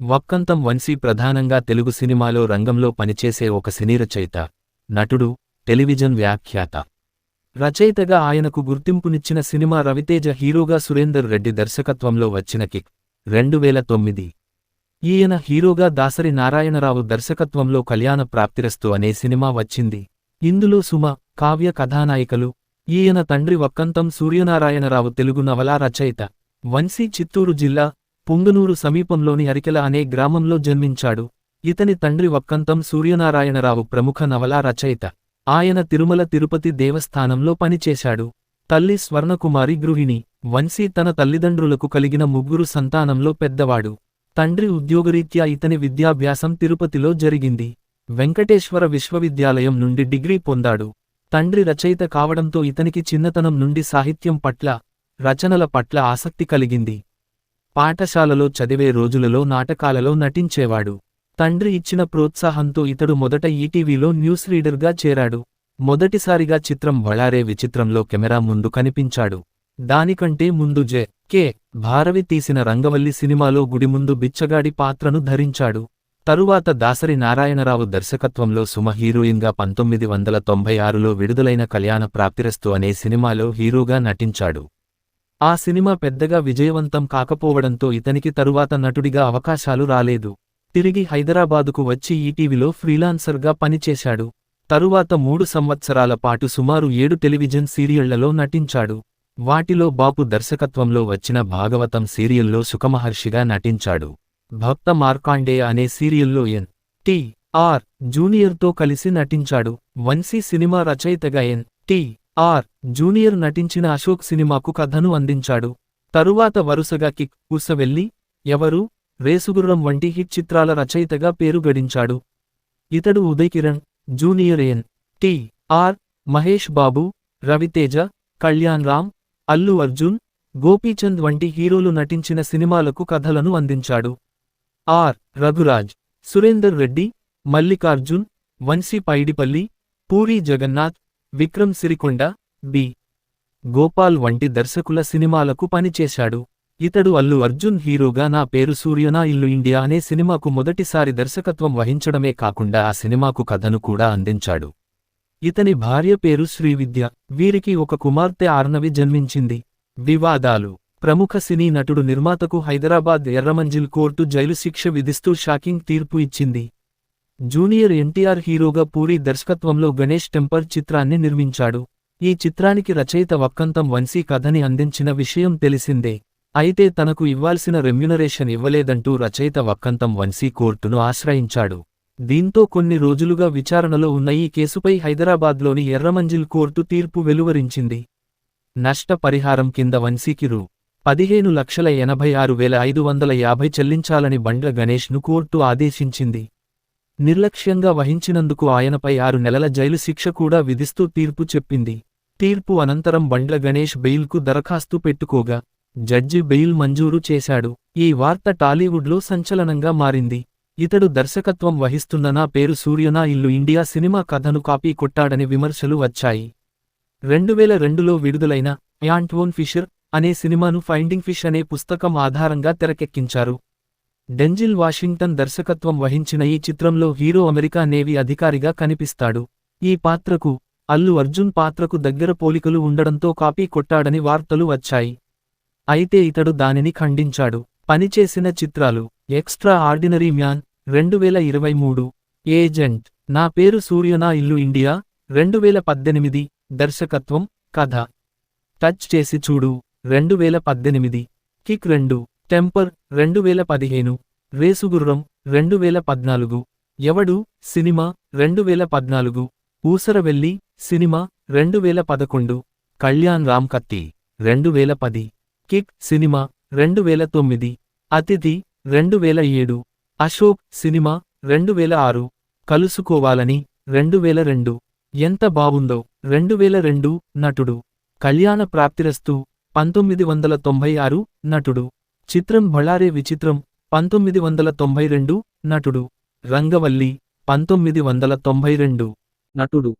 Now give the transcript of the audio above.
వక్కంతం వంశీ ప్రధానంగా తెలుగు సినిమాలో రంగంలో పనిచేసే ఒక సినీ రచయిత నటుడు టెలివిజన్ వ్యాఖ్యాత. రచయితగా ఆయనకు గుర్తింపునిచ్చిన సినిమా రవితేజ హీరోగా సురేందర్ రెడ్డి దర్శకత్వంలో వచ్చిన కిక్ రెండు వేల తొమ్మిది. ఈయన హీరోగా దాసరి నారాయణరావు దర్శకత్వంలో కళ్యాణ ప్రాప్తిరస్తు అనే సినిమా వచ్చింది. ఇందులో సుమ కావ్య కథానాయికలు ఈయన తండ్రి వక్కంతం సూర్యనారాయణరావు తెలుగు నవలా రచయిత వంశీ చిత్తూరు జిల్లా పుంగనూరు సమీపంలోని అరికెల అనే గ్రామంలో జన్మించాడు. ఇతని తండ్రి వక్కంతం సూర్యనారాయణరావు ప్రముఖ నవలా రచయిత. ఆయన తిరుమల తిరుపతి దేవస్థానంలో పనిచేశాడు. తల్లి స్వర్ణకుమారి గృహిణి. వంశీ తన తల్లిదండ్రులకు కలిగిన ముగ్గురు సంతానంలో పెద్దవాడు. తండ్రి ఉద్యోగరీత్యా ఇతని విద్యాభ్యాసం తిరుపతిలో జరిగింది. వెంకటేశ్వర విశ్వవిద్యాలయం నుండి డిగ్రీ పొందాడు. తండ్రి రచయిత కావడంతో ఇతనికి చిన్నతనం నుండి సాహిత్యం పట్ల రచనల పట్ల ఆసక్తి కలిగింది. పాఠశాలలో చదివే రోజులలో నాటకాలలో నటించేవాడు. తండ్రి ఇచ్చిన ప్రోత్సాహంతో ఇతడు మొదట ఈటీవీలో న్యూస్ రీడర్గా చేరాడు. మొదటిసారిగా చిత్రం వళారే విచిత్రంలో కెమెరా ముందు కనిపించాడు. దానికంటే ముందు జె. కె. భారవి తీసిన రంగవల్లి సినిమాలో గుడి ముందు బిచ్చగాడి పాత్రను ధరించాడు. తరువాత దాసరి నారాయణరావు దర్శకత్వంలో సుమ హీరోయిన్గా పంతొమ్మిది వందల తొంభై ఆరులో విడుదలైన కళ్యాణ ప్రాప్తిరస్తు అనే సినిమాలో హీరోగా నటించాడు. ఆ సినిమా పెద్దగా విజయవంతం కాకపోవడంతో ఇతనికి తరువాత నటుడిగా అవకాశాలు రాలేదు. తిరిగి హైదరాబాదుకు వచ్చి ఈటీవీలో ఫ్రీలాన్సర్గా పనిచేశాడు. తరువాత మూడు సంవత్సరాల పాటు సుమారు ఏడు టెలివిజన్ సీరియళ్ళలో నటించాడు. వాటిలో బాపు దర్శకత్వంలో వచ్చిన భాగవతం సీరియల్లో సుఖమహర్షిగా నటించాడు. భక్త మార్కాండే అనే సీరియల్లో ఎన్. టి. ఆర్. జూనియర్తో కలిసి నటించాడు. వంశీ సినిమా రచయితగా ఎన్. టి. ఆర్. జూనియర్ నటించిన అశోక్ సినిమాకు కథను అందించాడు. తరువాత వరుసగా కిక్ ఉసవెల్లి ఎవరు? రేసుగుర్రం వంటి హిట్ చిత్రాల రచయితగా పేరు గడించాడు. ఇతడు Uday Kiran junior N. T. R. Mahesh Babu Raviteja Kalyan Ram Allu Arjun Gopichand వంటి హీరోలు నటించిన సినిమాలకు కథలను అందించాడు. ఆర్. రఘురాజ్ సురేందర్ రెడ్డి మల్లికార్జున్ వంశీ పైడిపల్లి పూరి జగన్నాథ్ విక్రమ్ సిరికొండ బి. గోపాల్ వంటి దర్శకుల సినిమాలకు పనిచేశాడు. ఇతడు అల్లు అర్జున్ హీరోగా నా పేరు సూర్యనా ఇల్లు ఇండియా అనే సినిమాకు మొదటిసారి దర్శకత్వం వహించడమే కాకుండా ఆ సినిమాకు కథను కూడా అందించాడు. ఇతని భార్య పేరు శ్రీవిద్య. వీరికి ఒక కుమార్తె ఆర్నవి జన్మించింది. వివాదాలు. ప్రముఖ సినీ నటుడు నిర్మాతకు హైదరాబాద్ ఎర్రమంజిల్ కోర్టు జైలు శిక్ష విధిస్తూ షాకింగ్ తీర్పు ఇచ్చింది. జూనియర్ ఎన్టీఆర్ హీరోగా పూరి దర్శకత్వంలో గణేష్ టెంపర్ చిత్రాన్ని నిర్మించాడు. ఈ చిత్రానికి రచయిత వక్కంతం వంశీ కథని అందించిన విషయం తెలిసిందే. అయితే తనకు ఇవ్వాల్సిన రెమ్యునరేషన్ ఇవ్వలేదంటూ రచయిత వక్కంతం వంశీ కోర్టును ఆశ్రయించాడు. దీంతో కొన్ని రోజులుగా విచారణలో ఉన్న ఈ కేసుపై హైదరాబాద్లోని ఎర్రమంజిల్ కోర్టు తీర్పు వెలువరించింది. నష్టపరిహారం కింద వంశీకి రూ. పదిహేను లక్షల ఎనభై ఆరు వేల ఐదు వందల యాభై చెల్లించాలని బండ్ల గణేష్ను కోర్టు ఆదేశించింది. నిర్లక్ష్యంగా వహించినందుకు ఆయనపై ఆరు నెలల జైలు శిక్ష కూడా విధిస్తూ తీర్పు చెప్పింది. తీర్పు అనంతరం బండ్ల గణేష్ బెయిల్కు దరఖాస్తు పెట్టుకోగా జడ్జి బెయిల్ మంజూరు చేశాడు. ఈ వార్త టాలీవుడ్లో సంచలనంగా మారింది. ఇతడు దర్శకత్వం వహిస్తున్న నా పేరు సూర్యనా ఇల్లు ఇండియా సినిమా కథను కాపీ కొట్టాడని విమర్శలు వచ్చాయి. రెండువేల రెండులో విడుదలైన యాంట్వోన్ ఫిషర్ అనే సినిమాను ఫైండింగ్ ఫిష్ అనే పుస్తకం ఆధారంగా తెరకెక్కించారు. డెంజిల్ వాషింగ్టన్ దర్శకత్వం వహించిన ఈ చిత్రంలో హీరో అమెరికా నేవీ అధికారిగా కనిపిస్తాడు. ఈ పాత్రకు అల్లు అర్జున్ పాత్రకు దగ్గర పోలికలు ఉండడంతో కాపీ కొట్టాడని వార్తలు వచ్చాయి. అయితే ఇతడు దానిని ఖండించాడు. పనిచేసిన చిత్రాలు ఎక్స్ట్రా ఆర్డినరీ మ్యాన్ రెండువేల ఇరవై మూడు ఏజెంట్ నా పేరు సూర్యనా ఇల్లు ఇండియా రెండువేల పద్దెనిమిది దర్శకత్వం కథ. టచ్ చేసి చూడు రెండువేల పద్దెనిమిది కిక్ రెండు. టెంపర్ రెండువేల పదిహేను రేసుగుర్రం రెండువేల పద్నాలుగు ఎవడు సినిమా రెండువేల పద్నాలుగు ఊసరవెల్లి సినిమా రెండువేల పదకొండు కళ్యాణ్ రామ్ కత్తి రెండువేల పది కిక్ సినిమా రెండువేల తొమ్మిది అతిథి రెండువేల ఏడు అశోక్ సినిమా రెండువేల ఆరు కలుసుకోవాలని రెండువేల రెండు ఎంత బావుందో రెండువేల రెండు నటుడు కళ్యాణ ప్రాప్తిరస్తు పంతొమ్మిది వందల తొంభై ఆరు నటుడు. చిత్రం భళారే విచిత్రం పంతొమ్మిది వందల తొంభై రెండు నటుడు రంగవల్లి పంతొమ్మిది వందల తొంభై రెండు నటుడు.